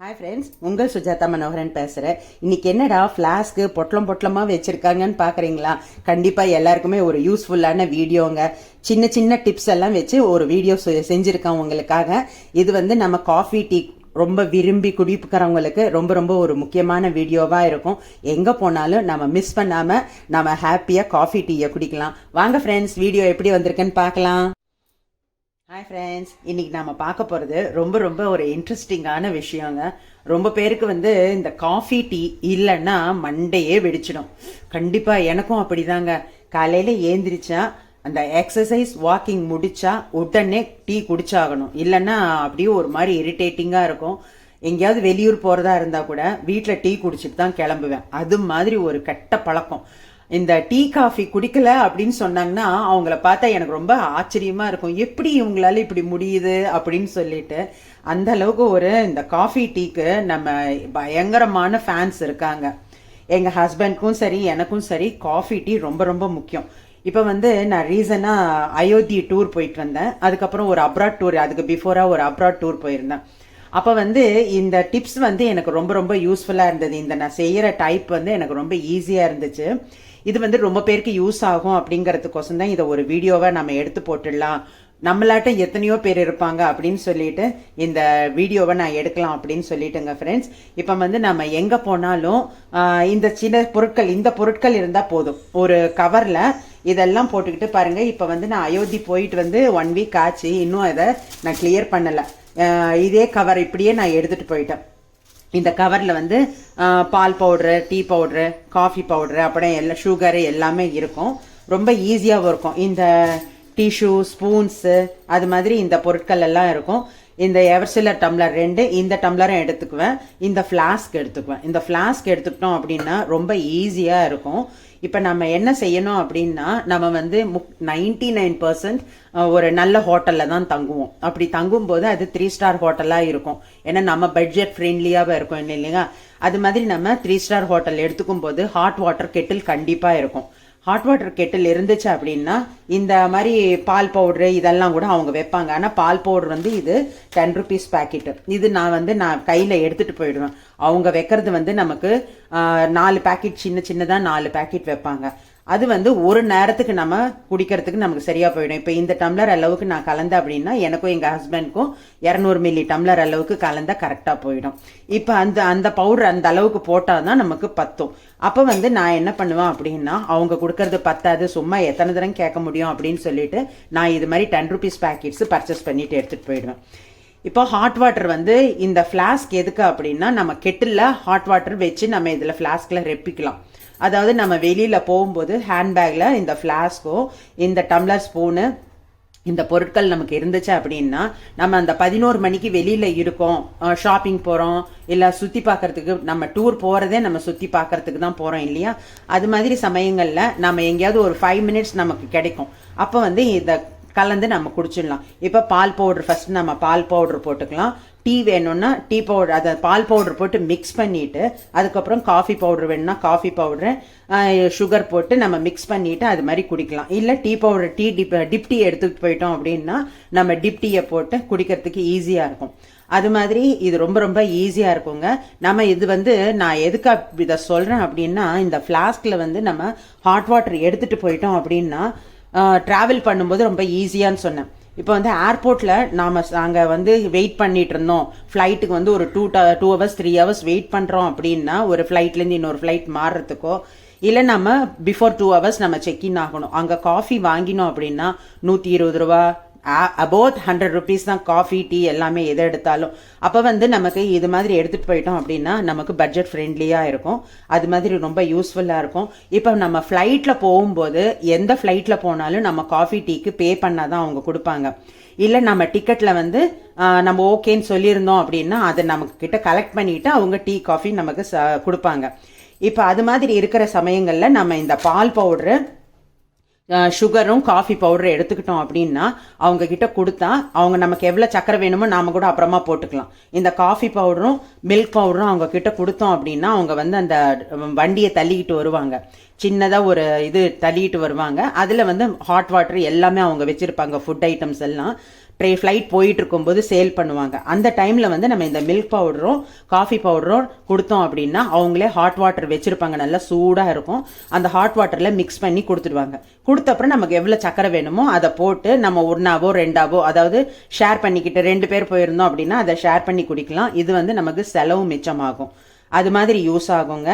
Hi friends உங்கள் சுஜாதா மனோகரன் பேசுகிறேன் இன்னைக்கு என்னடா ஃப்ளாஸ்க்கு பொட்டலம் பொட்டலமாக வச்சுருக்காங்கன்னு பார்க்குறீங்களா கண்டிப்பாக எல்லாருக்குமே ஒரு யூஸ்ஃபுல்லான வீடியோங்க சின்ன சின்ன டிப்ஸ் எல்லாம் வச்சு ஒரு வீடியோ செ- செஞ்சுருக்கேன் உங்களுக்காக. இது வந்து நம்ம காஃபி டீ ரொம்ப விரும்பி குடிப்புக்கிறவங்களுக்கு ரொம்ப ரொம்ப ஒரு முக்கியமான வீடியோவாக இருக்கும். எங்கே போனாலும் நம்ம மிஸ் பண்ணாமல் நம்ம ஹாப்பியாக காஃபி டீயை குடிக்கலாம். வாங்க ஃப்ரெண்ட்ஸ் வீடியோ எப்படி வந்திருக்குன்னு பார்க்கலாம் ஹாய் ஃப்ரெண்ட்ஸ் இன்னைக்கு நாம பார்க்க போகிறது ரொம்ப ரொம்ப ஒரு இன்ட்ரெஸ்டிங்கான விஷயங்க. ரொம்ப பேருக்கு வந்து இந்த காஃபி டீ இல்லைன்னா மண்டையே வெடிச்சிடும். கண்டிப்பாக எனக்கும் அப்படிதாங்க. காலையில் ஏந்திரிச்சா அந்த எக்ஸசைஸ் வாக்கிங் முடிச்சா உடனே டீ குடிச்சாகணும். இல்லைன்னா அப்படியே ஒரு மாதிரி இரிட்டேட்டிங்காக இருக்கும். எங்கேயாவது வெளியூர் போகிறதா இருந்தால் கூட வீட்டில் டீ குடிச்சிட்டு தான் கிளம்புவேன். அது மாதிரி ஒரு கெட்ட பழக்கம். இந்த டீ காஃபி குடிக்கல அப்படின்னு சொன்னாங்கன்னா அவங்கள பார்த்தா எனக்கு ரொம்ப ஆச்சரியமா இருக்கும். எப்படி இவங்களால இப்படி முடியுது அப்படின்னு சொல்லிட்டு. அந்த அளவுக்கு ஒரு இந்த காஃபி டீக்கு நம்ம பயங்கரமான ஃபேன்ஸ் இருக்காங்க. எங்க ஹஸ்பண்ட்க்கும் சரி எனக்கும் சரி காஃபி டீ ரொம்ப ரொம்ப முக்கியம். இப்போ வந்து நான் ரீசனாக அயோத்தி டூர் போயிட்டு வந்தேன். அதுக்கப்புறம் ஒரு அப்ராட் டூர் அதுக்கு பிஃபோராக ஒரு அப்ராட் டூர் போயிருந்தேன். அப்போ வந்து இந்த டிப்ஸ் வந்து எனக்கு ரொம்ப ரொம்ப யூஸ்ஃபுல்லாக இருந்தது. இந்த நான் செய்கிற டைப் வந்து எனக்கு ரொம்ப ஈஸியாக இருந்துச்சு. இது வந்து ரொம்ப பேருக்கு யூஸ் ஆகும் அப்படிங்கிறதுக்கோசம் தான் இதை ஒரு வீடியோவை நம்ம எடுத்து போட்டுடலாம். நம்மளாட்டம் எத்தனையோ பேர் இருப்பாங்க அப்படின்னு சொல்லிட்டு இந்த வீடியோவை நான் எடுக்கலாம் அப்படின்னு சொல்லிட்டுங்க ஃப்ரெண்ட்ஸ் இப்போ வந்து நம்ம எங்கே போனாலும் இந்த சின்ன பொருட்கள் இந்த பொருட்கள் இருந்தால் போதும். ஒரு கவரில் இதெல்லாம் போட்டுக்கிட்டு பாருங்கள் இப்போ வந்து நான் அயோத்தி போயிட்டு வந்து ஒன் வீக் ஆச்சு. இன்னும் அதை நான் கிளியர் பண்ணலை. இதே கவர் இப்படியே நான் எடுத்துகிட்டு போயிட்டேன். இந்த கவரில் வந்து பால் powder tea powder coffee powder அப்புறம் எல்லாம் சுகரு எல்லாமே இருக்கும். ரொம்ப ஈஸியாகவும் இருக்கும். இந்த டிஷ்யூ ஸ்பூன்ஸு அது மாதிரி இந்த பொருட்கள் எல்லாம் இருக்கும். இந்த எவர்சிலர் டம்ளர் ரெண்டு இந்த டம்ளரும் எடுத்துக்குவேன். இந்த ஃப்ளாஸ்க் எடுத்துக்குவேன். இந்த ஃப்ளாஸ்க் எடுத்துக்கிட்டோம் அப்படின்னா ரொம்ப ஈஸியாக இருக்கும். இப்போ நம்ம என்ன செய்யணும் அப்படின்னா நம்ம வந்து முக் நைன்டி நைன் பர்சன்ட் ஒரு நல்ல ஹோட்டலில் தான் தங்குவோம். அப்படி தங்கும்போது அது த்ரீ ஸ்டார் ஹோட்டலாக இருக்கும். ஏன்னா நம்ம பட்ஜெட் ஃப்ரெண்ட்லியாகவே இருக்கும் இல்லை இல்லைங்களா? அது மாதிரி நம்ம த்ரீ ஸ்டார் ஹோட்டல் எடுத்துக்கும் போது ஹாட் வாட்டர் கெட்டில் கண்டிப்பாக இருக்கும். ஹாட் வாட்டர் கெட்டில் இருந்துச்சு அப்படின்னா இந்த மாதிரி பால் பவுட்ரு இதெல்லாம் கூட அவங்க வைப்பாங்க. ஆனால் பால் பவுடர் வந்து இது டென் ருபீஸ் பேக்கெட்டு இது நான் வந்து நான் கையில் எடுத்துகிட்டு போயிடுவேன். அவங்க வைக்கிறது வந்து நமக்கு நாலு பேக்கெட் சின்ன சின்னதாக நாலு பேக்கெட் வைப்பாங்க. அது வந்து ஒரு நேரத்துக்கு நம்ம குடிக்கிறதுக்கு நமக்கு சரியா போயிடும். இப்போ இந்த டம்ளர் அளவுக்கு நான் கலந்தேன் அப்படின்னா எனக்கும் எங்கள் ஹஸ்பண்ட்க்கும் இரநூறு மில்லி டம்ளர் அளவுக்கு கலந்தா கரெக்டாக போயிடும். இப்போ அந்த அந்த பவுடர் அந்த அளவுக்கு போட்டால் தான் நமக்கு பத்தும். அப்போ வந்து நான் என்ன பண்ணுவேன் அப்படின்னா அவங்க கொடுக்கறது பத்தாது சும்மா எத்தனை தரம் கேட்க முடியும் அப்படின்னு சொல்லிட்டு நான் இது மாதிரி டென் ருபீஸ் பேக்கெட்ஸ் பர்ச்சேஸ் பண்ணிட்டு எடுத்துகிட்டு போயிடுவேன். இப்போ ஹாட் வாட்டர் வந்து இந்த ஃப்ளாஸ்க் எதுக்கு அப்படின்னா நம்ம கெட்டில் ஹாட் வாட்டர் வச்சு நம்ம இதில் ஃப்ளாஸ்கில் ரெப்பிக்கலாம். அதாவது நம்ம வெளியில் போகும்போது ஹேண்ட்பேக்கில் இந்த ஃப்ளாஸ்கோ இந்த டம்ளர் ஸ்பூனு இந்த பொருட்கள் நமக்கு இருந்துச்சு அப்படின்னா நம்ம அந்த பதினோரு மணிக்கு வெளியில் இருக்கோம் ஷாப்பிங் போகிறோம் இல்லை சுற்றி பார்க்கறதுக்கு நம்ம டூர் போகிறதே நம்ம சுற்றி பார்க்கறதுக்கு தான் போகிறோம் இல்லையா? அது மாதிரி சமயங்களில் நம்ம எங்கேயாவது ஒரு ஃபைவ் மினிட்ஸ் நமக்கு கிடைக்கும். அப்போ வந்து இதை கலந்து நம்ம குடிச்சிடலாம். இப்போ பால் பவுடர் ஃபர்ஸ்ட் நம்ம பால் பவுடர் போட்டுக்கலாம். டீ வேணும்னா டீ பவுடர் அதை பால் பவுடர் போட்டு மிக்ஸ் பண்ணிவிட்டு அதுக்கப்புறம் காஃபி பவுடர் வேணும்னா காஃபி பவுடரு சுகர் போட்டு நம்ம மிக்ஸ் பண்ணிவிட்டு அது மாதிரி குடிக்கலாம். இல்லை tea powder tea dip dip tea எடுத்துகிட்டு போயிட்டோம் அப்படின்னா நம்ம டிப் டீயை போட்டு குடிக்கிறதுக்கு ஈஸியாக இருக்கும். அது மாதிரி இது ரொம்ப ரொம்ப ஈஸியாக இருக்குங்க. நம்ம இது வந்து நான் எதுக்கு இதை சொல்கிறேன் அப்படின்னா இந்த ஃப்ளாஸ்கில் வந்து நம்ம ஹாட் வாட்டர் எடுத்துகிட்டு போயிட்டோம் அப்படின்னா ட்ராவல் பண்ணும்போது ரொம்ப ஈஸியான்னு சொன்னேன். இப்போ வந்து ஏர்போர்ட்டில் நாம் அங்கே வந்து வெயிட் பண்ணிட்டு இருந்தோம். ஃப்ளைட்டுக்கு வந்து ஒரு two two hours three hours wait பண்ணுறோம் அப்படின்னா ஒரு ஃப்ளைட்லேருந்து இன்னொரு ஃப்ளைட் மாறுறதுக்கோ இல்லை நம்ம பிஃபோர் டூ ஹவர்ஸ் நம்ம செக்இன் ஆகணும். அங்கே காஃபி வாங்கினோம் அப்படின்னா நூற்றி இருபது ரூபா அபோவ் ஹண்ட்ரட் ருபீஸ் தான் காஃபி டீ எல்லாமே எதை எடுத்தாலும். அப்போ வந்து நமக்கு இது மாதிரி எடுத்துகிட்டு போயிட்டோம் அப்படின்னா நமக்கு பட்ஜெட் ஃப்ரெண்ட்லியாக இருக்கும். அது மாதிரி ரொம்ப யூஸ்ஃபுல்லாக இருக்கும். இப்போ நம்ம ஃப்ளைட்டில் போகும்போது எந்த ஃப்ளைட்டில் போனாலும் நம்ம காஃபி டீக்கு பே பண்ணால் தான் அவங்க கொடுப்பாங்க. இல்லை நம்ம டிக்கெட்டில் வந்து நம்ம ஓகேன்னு சொல்லியிருந்தோம் அப்படின்னா அதை நமக்கு கிட்ட கலெக்ட் பண்ணிவிட்டு அவங்க டீ காஃபி நமக்கு ச- கொடுப்பாங்க. இப்போ அது மாதிரி இருக்கிற சமயங்களில் நம்ம இந்த பால் பவுட்ரு சுகரும் காஃபி பவுடரை எடுத்துக்கிட்டோம் அப்படின்னா அவங்க கிட்ட கொடுத்தா அவங்க நமக்கு எவ்வளோ சக்கரை வேணுமோ நாம கூட அப்புறமா போட்டுக்கலாம். இந்த காஃபி பவுடரும் மில்க் பவுடரும் அவங்க கிட்ட கொடுத்தோம் அப்படின்னா அவங்க வந்து அந்த வண்டியை தள்ளிக்கிட்டு வருவாங்க. சின்னதாக ஒரு இது தள்ளிட்டு வருவாங்க. அதில் வந்து ஹாட் வாட்டர் எல்லாமே அவங்க வச்சுருப்பாங்க. ஃபுட் ஐட்டம்ஸ் எல்லாம். ட்ரே ஃப்ளைட் போயிட்டு இருக்கும்போது சேல் பண்ணுவாங்க. அந்த டைமில் வந்து நம்ம இந்த மில்க் பவுடரும் காஃபி பவுடரும் கொடுத்தோம் அப்படின்னா அவங்களே ஹாட் வாட்டர் வச்சுருப்பாங்க. நல்லா சூடாக இருக்கும். அந்த ஹாட் வாட்டரில் மிக்ஸ் பண்ணி கொடுத்துடுவாங்க. கொடுத்தப்புறம் நமக்கு எவ்வளோ சக்கரை வேணுமோ அதை போட்டு நம்ம ஒன்றாவோ ரெண்டாவோ அதாவது ஷேர் பண்ணிக்கிட்டு ரெண்டு பேர் போயிருந்தோம் அப்படின்னா அதை ஷேர் பண்ணி குடிக்கலாம். இது வந்து நமக்கு செலவு மிச்சமாகும். அது மாதிரி யூஸ் ஆகுங்க.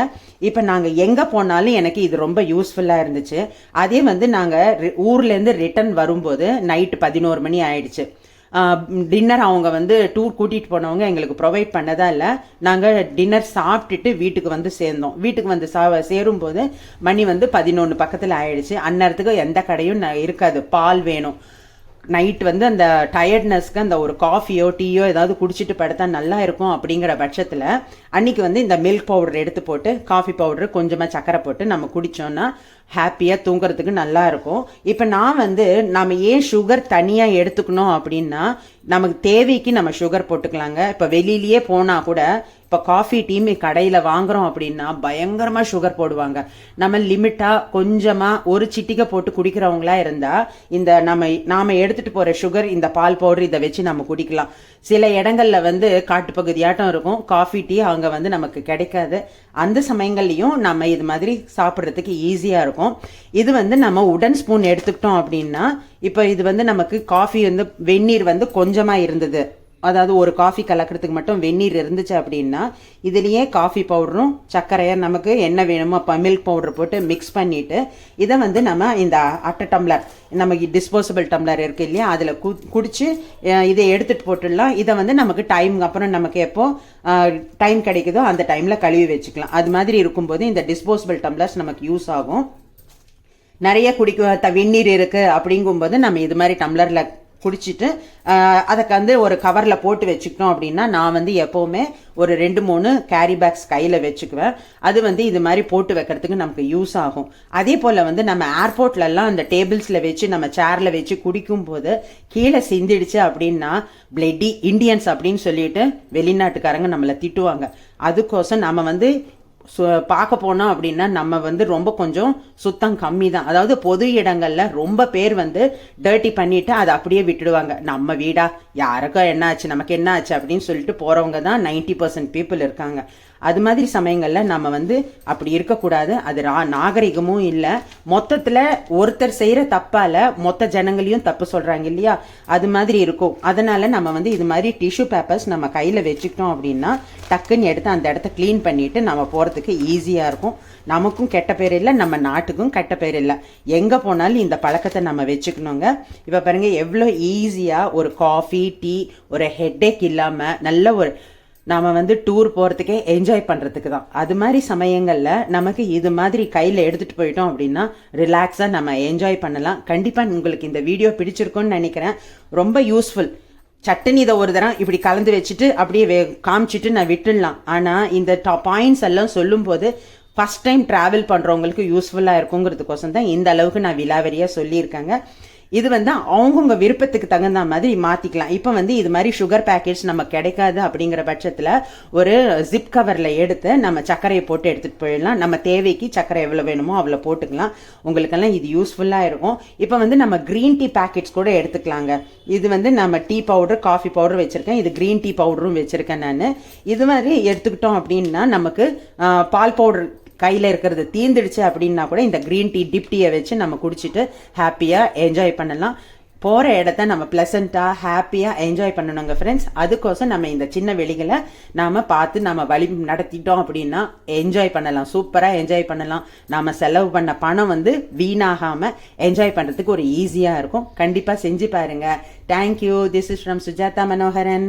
இப்போ நாங்கள் எங்கே போனாலும் எனக்கு இது ரொம்ப யூஸ்ஃபுல்லாக இருந்துச்சு. அதே வந்து நாங்கள் ஊர்லேருந்து ரிட்டர்ன் வரும்போது நைட்டு பதினோரு மணி ஆயிடுச்சு. டின்னர் அவங்க வந்து டூர் கூட்டிகிட்டு போனவங்க எங்களுக்கு ப்ரொவைட் பண்ணதா இல்லை. நாங்கள் டின்னர் சாப்பிட்டுட்டு வீட்டுக்கு வந்து சேர்ந்தோம். வீட்டுக்கு வந்து சா சேரும்போது மணி வந்து பதினொன்று பக்கத்தில் ஆயிடுச்சு. அந்நேரத்துக்கு எந்த கடையும் இருக்காது. பால் வேணும். நைட் வந்து அந்த டயர்ட்னஸ்க்கு அந்த ஒரு காஃபியோ டீயோ ஏதாவது குடிச்சிட்டு படுத்தா நல்லா இருக்கும் அப்படிங்கிற பட்சத்தில் அன்னைக்கு வந்து இந்த மில்க் பவுடர் எடுத்து போட்டு காஃபி பவுடர் கொஞ்சமாக சக்கரை போட்டு நம்ம குடித்தோன்னா ஹாப்பியாக தூங்குறதுக்கு நல்லா இருக்கும். இப்போ நான் வந்து நாம் ஏன் சுகர் தனியாக எடுத்துக்கணும் அப்படின்னா நமக்கு தேவைக்கு நம்ம சுகர் போட்டுக்கலாங்க. இப்போ வெளியிலயே போனால் கூட இப்போ காஃபி டீம் கடையில் வாங்குறோம் அப்படின்னா பயங்கரமாக சுகர் போடுவாங்க. நம்ம லிமிட்டாக கொஞ்சமாக ஒரு சிட்டிகை போட்டு குடிக்கிறவங்களா இருந்தால் இந்த நம்ம நாம் எடுத்துகிட்டு போகிற சுகர் இந்த பால் பவுடர் இதை வச்சு நம்ம குடிக்கலாம். சில இடங்கள்ல வந்து காட்டுப்பகுதியாட்டம் இருக்கும். காஃபி டீ அங்கே வந்து நமக்கு கிடைக்காது. அந்த சமயங்கள்லையும் நம்ம இது மாதிரி சாப்பிட்றதுக்கு ஈஸியாக இருக்கும். இது வந்து நம்ம உடன் ஸ்பூன் எடுத்துக்கிட்டோம் அப்படின்னா இப்போ இது வந்து நமக்கு காஃபி வந்து வெந்நீர் வந்து கொஞ்சமாக இருந்தது. அதாவது ஒரு காஃபி கலக்கிறதுக்கு மட்டும் வெந்நீர் இருந்துச்சு அப்படின்னா இதுலேயே காஃபி பவுடரும் சர்க்கரையை நமக்கு என்ன வேணுமோ இப்போ மில்க் பவுடர் போட்டு மிக்ஸ் பண்ணிவிட்டு இதை வந்து நம்ம இந்த அட்டை டம்ளர் நமக்கு டிஸ்போசபிள் டம்ளர் இருக்கு இல்லையா அதில் கு குடிச்சு இதை எடுத்துகிட்டு போட்டுடலாம். இதை வந்து நமக்கு டைம் அப்புறம் நமக்கு எப்போ டைம் கிடைக்குதோ அந்த டைமில் கழுவி வச்சுக்கலாம். அது மாதிரி இருக்கும்போது இந்த டிஸ்போசபிள் டம்ளர்ஸ் நமக்கு யூஸ் ஆகும். நிறைய குடிக்க வெந்நீர் இருக்கு அப்படிங்கும்போது நம்ம இது மாதிரி டம்ளரில் குடிச்சிட்டு ஆஹ், அதுக்கு வந்து ஒரு கவரில் போட்டு வச்சுக்கிட்டோம் அப்படின்னா நான் வந்து எப்போவுமே ஒரு ரெண்டு மூணு கேரி பேக்ஸ் கையில் வச்சுக்குவேன். அது வந்து இது மாதிரி போட்டு வைக்கிறதுக்கு நமக்கு யூஸ் ஆகும். அதே போல் வந்து நம்ம ஏர்போர்ட்லலாம் அந்த டேபிள்ஸில் வச்சு நம்ம சேர்ல வச்சு குடிக்கும் போது கீழே சிந்திடுச்சு அப்படின்னா பிளட்டி இண்டியன்ஸ் அப்படின்னு சொல்லிட்டு வெளிநாட்டுக்காரங்க நம்மளை திட்டுவாங்க. அதுக்கோசம் நம்ம வந்து பார்க்க போனோம் அப்படின்னா நம்ம வந்து ரொம்ப கொஞ்சம் சுத்தம் கம்மி தான் அதாவது பொது இடங்கள்ல ரொம்ப பேர் வந்து டர்ட்டி பண்ணிட்டு அதை அப்படியே விட்டுடுவாங்க. நம்ம வீடா யாருக்கும் என்ன ஆச்சு நமக்கு என்ன ஆச்சு அப்படின்னு சொல்லிட்டு போறவங்க தான் நைன்டி பர்சன்ட் பீப்புள் இருக்காங்க. அது மாதிரி சமயங்களில் நம்ம வந்து அப்படி இருக்கக்கூடாது. அது ரா- நாகரிகமும் இல்லை. மொத்தத்தில் ஒருத்தர் செய்கிற தப்பால் மொத்த ஜனங்களையும் தப்பு சொல்கிறாங்க இல்லையா? அது மாதிரி இருக்கும். அதனால் நம்ம வந்து இது மாதிரி டிஷ்யூ பேப்பர்ஸ் நம்ம கையில் வச்சுக்கிட்டோம் அப்படின்னா டக்குன்னு எடுத்து அந்த இடத்த க்ளீன் பண்ணிவிட்டு நம்ம போகிறதுக்கு ஈஸியாக இருக்கும். நமக்கும் கெட்ட பேர் இல்லை நம்ம நாட்டுக்கும் கெட்ட பேர் இல்லை. எங்கே போனாலும் இந்த பழக்கத்தை நம்ம வச்சுக்கணுங்க. இப்போ பாருங்கள் எவ்வளோ ஈஸியாக ஒரு காஃபி டீ ஒரு ஹெட்டேக் இல்லாமல் நல்ல ஒரு நாம் வந்து டூர் போகிறதுக்கே என்ஜாய் பண்ணுறதுக்கு தான் அது மாதிரி சமயங்களில் நமக்கு இது மாதிரி கையில் எடுத்துகிட்டு போயிட்டோம் அப்படின்னா ரிலாக்ஸாக நம்ம என்ஜாய் பண்ணலாம். கண்டிப்பாக உங்களுக்கு இந்த வீடியோ பிடிச்சிருக்குன்னு நினைக்கிறேன். ரொம்ப யூஸ்ஃபுல் சட்டுன்னு இதை ஒரு தரம் இப்படி கலந்து வச்சுட்டு அப்படியே வே- காமிச்சிட்டு நான் விட்டுடலாம். ஆனால் இந்த பாயிண்ட்ஸ் எல்லாம் சொல்லும்போது ஃபஸ்ட் டைம் ட்ராவல் பண்ணுறவங்களுக்கு யூஸ்ஃபுல்லாக இருக்குங்கிறதுக்கோசம் தான் இந்த அளவுக்கு நான் விலாவரியாக சொல்லியிருக்காங்க. இது வந்து அவங்கவுங்க விருப்பத்துக்கு தகுந்த மாதிரி மாற்றிக்கலாம் இப்போ வந்து இது மாதிரி சுகர் பேக்கெட்ஸ் நம்ம கிடைக்காது அப்படிங்கிற பட்சத்தில் ஒரு ஜிப் கவரில் எடுத்து நம்ம சர்க்கரையை போட்டு எடுத்துகிட்டு போயிடலாம். நம்ம தேவைக்கு சர்க்கரை எவ்வளோ வேணுமோ அவ்வளோ போட்டுக்கலாம். உங்களுக்கெல்லாம் இது யூஸ்ஃபுல்லாக இருக்கும். இப்போ வந்து நம்ம க்ரீன் டீ பேக்கெட்ஸ் கூட எடுத்துக்கலாங்க. இது வந்து நம்ம டீ பவுடர் காஃபி பவுடர் வச்சுருக்கேன். இது க்ரீன் டீ பவுடரும் வச்சுருக்கேன் நான். இது மாதிரி எடுத்துக்கிட்டோம் அப்படின்னா நமக்கு பால் பவுடர் கையில் இருக்கிறது தீந்துடுச்சு அப்படின்னா கூட இந்த க்ரீன் டீ டிப் டீயை வச்சு நம்ம குடிச்சிட்டு ஹாப்பியாக என்ஜாய் பண்ணலாம். போகிற இடத்த நம்ம ப்ளசண்ட்டாக ஹாப்பியாக என்ஜாய் பண்ணணுங்க ஃப்ரெண்ட்ஸ் அதுக்கோசம் நம்ம இந்த சின்ன வெளிகளை நாம் பார்த்து நம்ம வழி நடத்திட்டோம் அப்படின்னா என்ஜாய் பண்ணலாம். சூப்பராக என்ஜாய் பண்ணலாம். நாம் செலவு பண்ண பணம் வந்து வீணாகாமல் என்ஜாய் பண்ணுறதுக்கு ஒரு ஈஸியாக இருக்கும். கண்டிப்பாக செஞ்சு பாருங்கள் thank you this is from Sujatha Manoharan